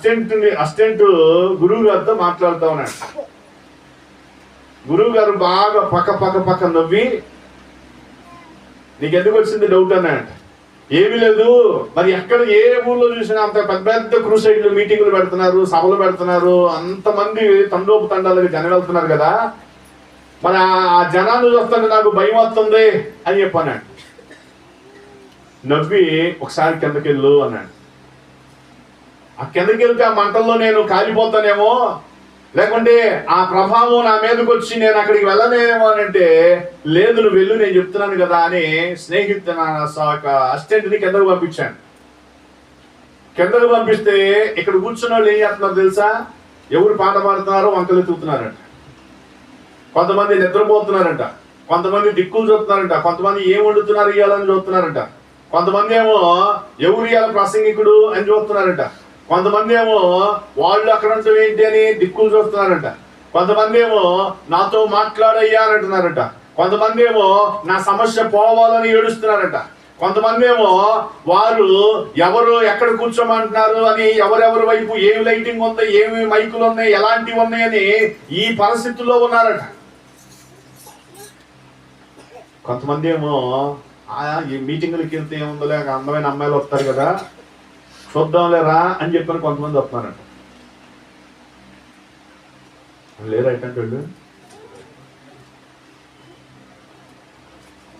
Assistant assistant గురువు గారితో మాట్లాడుతూ ఉన్నాడు. గురువు గారు బాగా పక్క పక్క పక్క నవ్వి నీకు ఎందుకు వచ్చింది డౌట్? అన్నాడు. ఏమీ లేదు. మరి ఎక్కడ ఏ ఊర్లో చూసినా అంత పెద్ద పెద్ద క్రూసైడ్లు మీటింగులు పెడుతున్నారు సభలు పెడుతున్నారు. అంతమంది తండోపు తండాలకి జనం వెళ్తున్నారు కదా. మరి ఆ- జనాన్ని చూస్తుంటే నాకు భయం వస్తుంది అని చెప్పన్నాడు నవ్వి ఒకసారి కిందకెళ్ళు అన్నాడు. ఆ కిందకి వెళ్తే ఆ మంటల్లో నేను కాలిపోతానేమో? లేకుంటే ఆ ప్రభావం నా మీదకి వచ్చి నేను అక్కడికి వెళ్ళనేమో అని అంటే లేదు నువ్వు వెళ్ళు నేను చెప్తున్నాను కదా అని స్నేహితు నా అసిస్టెంట్ని కిందకు పంపించాను. కిందకు పంపిస్తే ఇక్కడ కూర్చున్న వాళ్ళు ఏం చేస్తున్నారు తెలుసా? ఎవరు పాట పాడుతున్నారో వంకలు ఎత్తుతున్నారంట కొంతమంది నిద్రపోతున్నారంట. కొంతమంది దిక్కులు చూస్తున్నారంట. కొంతమంది ఏం వండుతున్నారు ఇవ్వాలని చూస్తున్నారంట. కొంతమంది ఏమో ఎవరు ఇవ్వాలి ప్రసంగికుడు అని చూస్తున్నారంట. కొంతమంది ఏమో వాళ్ళు అక్కడ ఉండటం ఏంటి అని దిక్కులు చూస్తున్నారంట. కొంతమంది ఏమో నాతో మాట్లాడయ్యా అని అంటున్నారంట కొంతమంది ఏమో నా సమస్య పోవాలని ఏడుస్తున్నారంట. కొంతమంది ఏమో వారు ఎవరు ఎక్కడ కూర్చోమంటున్నారు అని ఎవరెవరి వైపు ఏమి లైటింగ్ ఉంది ఏమి మైకులు ఉన్నాయి ఎలాంటివి ఉన్నాయని ఈ పరిస్థితుల్లో ఉన్నారట. కొంతమంది ఏమో ఈ మీటింగులకి వెళ్తే ఏముందో లేక అందమైన అమ్మాయిలు వస్తారు కదా. చూద్దాంలేరా అని చెప్పని కొంతమంది వస్తున్నారంట. లేరా ఎట్టంటే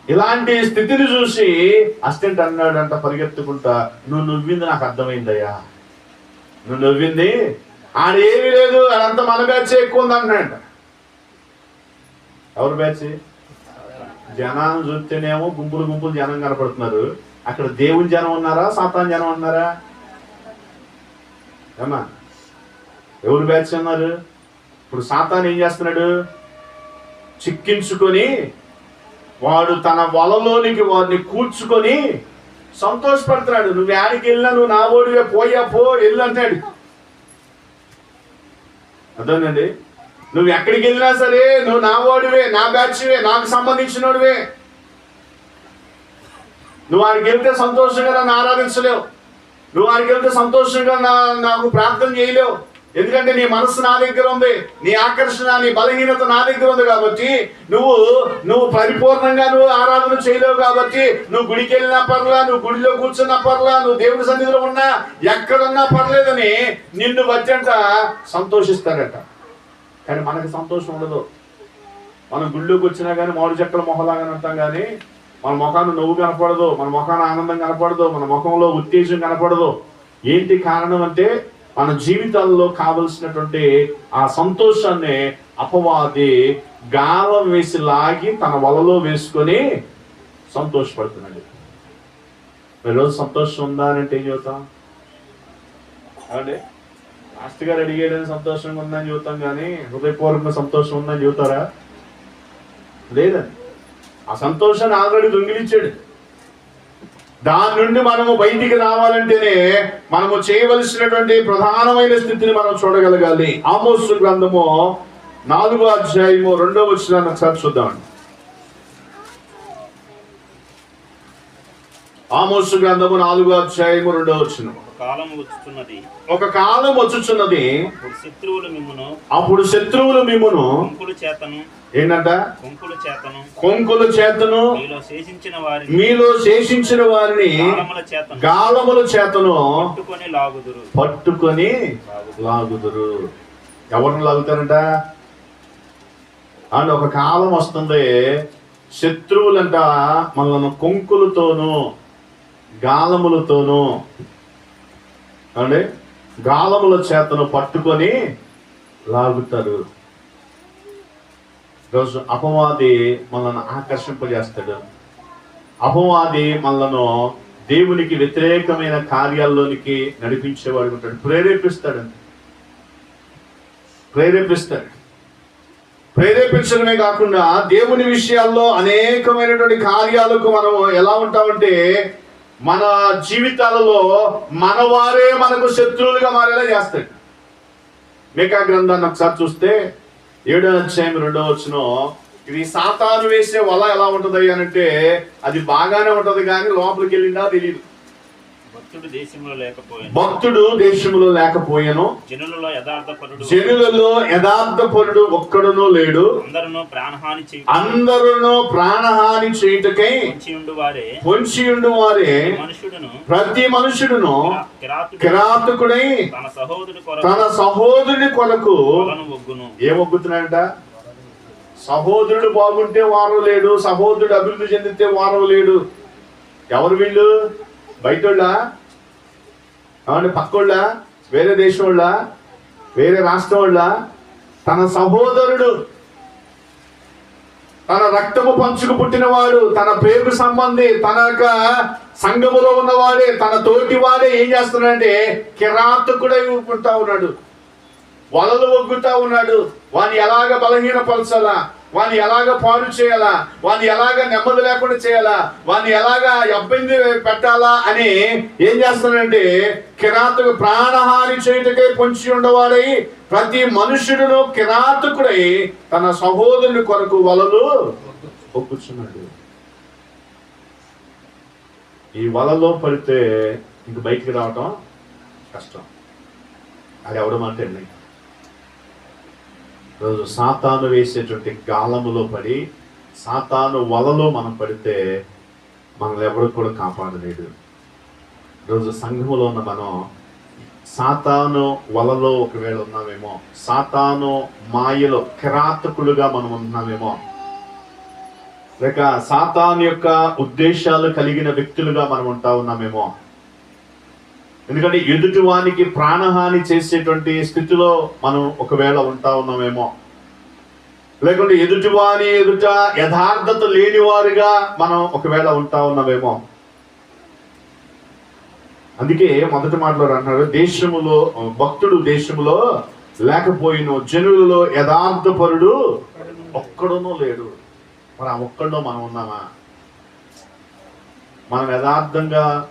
ఇలాంటి స్థితిని చూసి అస్టెంట్ అన్నాడంట పరిగెత్తుకుంటా నువ్వు నవ్వింది నాకు అర్థమైందయ్యా. నువ్వు నవ్వింది? ఆడ ఏమీ లేదు అదంతా మన బ్యాచ్ ఎక్కువ ఉంది అంటున్నాడంట. ఎవరు బ్యాచ్? జనాన్ని చూస్తేనేమో గుంపులు గుంపులు జనం కనపడుతున్నారు. అక్కడ దేవుని జనం ఉన్నారా సాతాన్ జనం ఉన్నారా? ఏమా? ఎవరు బ్యాచ్ అన్నారు ఇప్పుడు సాతాన్ ఏం చేస్తున్నాడు? చిక్కించుకొని వాడు తన వలలోనికి వాడిని కూర్చుకొని సంతోషపడుతున్నాడు. నువ్వు యాడికి వెళ్ళినా నువ్వు నా ఓడివే పోయా పో వెళ్ళు అంటాడు. అర్థమైందండి? నువ్వు ఎక్కడికి వెళ్ళినా సరే నువ్వు నా ఓడివే నా బ్యాచ్వే నాకు సంబంధించినోడివే. నువ్వు వాడికి వెళ్తే సంతోషంగా నన్ను ఆరాధించలేవు. నువ్వు వారికి వెళ్తే సంతోషంగా నా నాకు ప్రార్థన చేయలేవు. ఎందుకంటే నీ మనసు నా దగ్గర ఉంది నీ ఆకర్షణ నీ బలహీనత నా దగ్గర ఉంది కాబట్టి నువ్వు నువ్వు పరిపూర్ణంగా నువ్వు ఆరాధన చేయలేవు కాబట్టి నువ్వు గుడికి వెళ్ళినా పర్లా నువ్వు గుడిలో కూర్చున్నా పర్లా నువ్వు దేవుడి సన్నిధిలో ఉన్నా ఎక్కడున్నా పర్లేదని నిన్ను వచ్చంట సంతోషిస్తారట. కానీ మనకి సంతోషం ఉండదు. మనం గుళ్ళోకి వచ్చినా కానీ మామిడి చెక్కల మొహలాగానే ఉంటాం కానీ మన ముఖాన్ని నవ్వు కనపడదు మన ముఖాన్ని ఆనందం కనపడదు మన ముఖంలో ఉత్తేజం కనపడదు. ఏంటి కారణం అంటే మన జీవితాల్లో కావలసినటువంటి ఆ సంతోషాన్ని అపవాది గాలం వేసి లాగి తన వలలో వేసుకొని సంతోషపడుతున్నాడు. ఈరోజు సంతోషం ఉందా అని అంటే ఏం చెబుతాం? అంటే మాస్టర్ గారు అడిగేయడం సంతోషంగా ఉందని చెబుతాం కానీ హృదయపూర్వకంగా సంతోషం ఉందని చెబుతారా? లేదండి. ఆ సంతోషాన్ని ఆల్రెడీ దొంగిలించాడు దాని నుండి మనము బయటికి రావాలంటేనే మనము చేయవలసినటువంటి ప్రధానమైన స్థితిని మనం చూడగలగాలి. ఆమోసు గ్రంథము నాలుగో అధ్యాయము రెండో వచ్చిన ఒకసారి చూద్దామండి. ఆమోసు గ్రంథము నాలుగో అధ్యాయము రెండో వచ్చిన ఒక కాలం వచ్చుతున్నది ఒక కాలం వచ్చుచున్నది. శత్రువులు మిమ్మును అప్పుడు శత్రువులు మిమ్మును కొంకులు చేతను ఏంటంట? కొంకులు చేతను కొంకుల చేతను మీలో శేషించిన వారిని మీలో శేషించిన వారిని కాలముల చేతను గాలముల చేతను పట్టుకొని లాగుదురు. పట్టుకొని లాగుదురు. ఎవరిని లాగుతారంట? అండ్ ఒక కాలం వస్తుంది. శత్రువులంట మనల్ని కొంకులతోనూ గాలములతోనూ అండి గాలముల చేతను పట్టుకొని లాగుతారు రోజు అపవాది మనల్ని ఆకర్షింపజేస్తాడు. అపవాది మనలను దేవునికి వ్యతిరేకమైన కార్యాల్లోనికి నడిపించేవాడు ఉంటాడు. ప్రేరేపిస్తాడండి ప్రేరేపిస్తాడు. ప్రేరేపించడమే కాకుండా దేవుని విషయాల్లో అనేకమైనటువంటి కార్యాలకు మనం ఎలా ఉంటామంటే మన జీవితాలలో మనవారే మనకు శత్రువులుగా మారేలా చేస్తాడు. మేకా గ్రంథాన్ని ఒకసారి చూస్తే ఏడో అధ్యాయం రెండో వచ్చిన ఇది సాతాను వేసే వల ఎలా ఉంటుంది అని అంటే అది బాగానే ఉంటుంది కానీ లోపలికి వెళ్ళిందా తెలియదు. భక్తుడు దేశంలో లేకపోయాను. జనులలో జనులలో యథార్థపరుడు ఒక్కడునూ లేడు. అందరూ ప్రాణహాని చేయుటకై పొంచి ఉండు వారే ప్రతి మనుషుడును కిరాతకుడై తన సహోదరుని కొరకు ఒగ్గును ఏమొగ్గుతున్నాడంట సహోదరుడు బాగుంటే వారం లేడు. సహోదరుడు అభివృద్ధి చెందితే వారం లేడు. ఎవరు వీళ్ళు? బయటోళ్ళా? ఏమంటే పక్కోళ్ళ? వేరే దేశం వాళ్ళ వేరే రాష్ట్రం వాళ్ళ తన సహోదరుడు తన రక్తము పంచుకు పుట్టినవాడు తన పేరు సంబంధి తన యొక్క సంఘములో ఉన్నవాడే తన తోటి వాడే ఏం చేస్తున్నాడంటే కిరాతకుడై ఉంటా ఉన్నాడు. వలలు ఒగ్గుతా ఉన్నాడు. వాని ఎలాగ బలహీనపరచాలా? వాని ఎలాగ పాడు చేయాలా? వాని ఎలాగ నెమ్మది లేకుండా చేయాలా? వాని ఎలాగ ఇబ్బంది పెట్టాలా అని ఏం చేస్తానంటే కిరాతకు ప్రాణహాని చేయుటకై పొంచి ఉండవాడై ప్రతి మనుషుడును కిరాతకుడై తన సహోదరుని కొరకు వలలు ఒప్పుచున్నాడు. ఈ వలలో పడితే ఇంక బయటికి రావటం కష్టం. అది ఎవడం అంటే రోజు సాతాను వేసేటువంటి గాలములో పడి సాతాను వలలో మనం పడితే మనల్ని ఎవరు కూడా కాపాడలేడు రోజు సంఘములో ఉన్న మనం సాతాను వలలో ఒకవేళ ఉన్నామేమో సాతాను మాయలో కిరాతకులుగా మనం ఉన్నామేమో లేక సాతాను యొక్క ఉద్దేశాలు కలిగిన వ్యక్తులుగా మనం ఉంటా ఉన్నామేమో ఎందుకంటే ఎదుటివానికి ప్రాణహాని చేసేటువంటి స్థితిలో మనం ఒకవేళ ఉంటా ఉన్నామేమో. లేకుంటే ఎదుటివాని ఎదుట యథార్థత లేనివారిగా మనం ఒకవేళ ఉంటా ఉన్నామేమో. అందుకే మొదటి మాటలో అన్నాడు దేశములో భక్తుడు దేశములో లేకపోయిన జనులలో యథార్థపరుడు ఒక్కడునూ లేడు. మరి ఆ ఒక్కడో మనం ఉన్నామా? మనం యథార్థంగా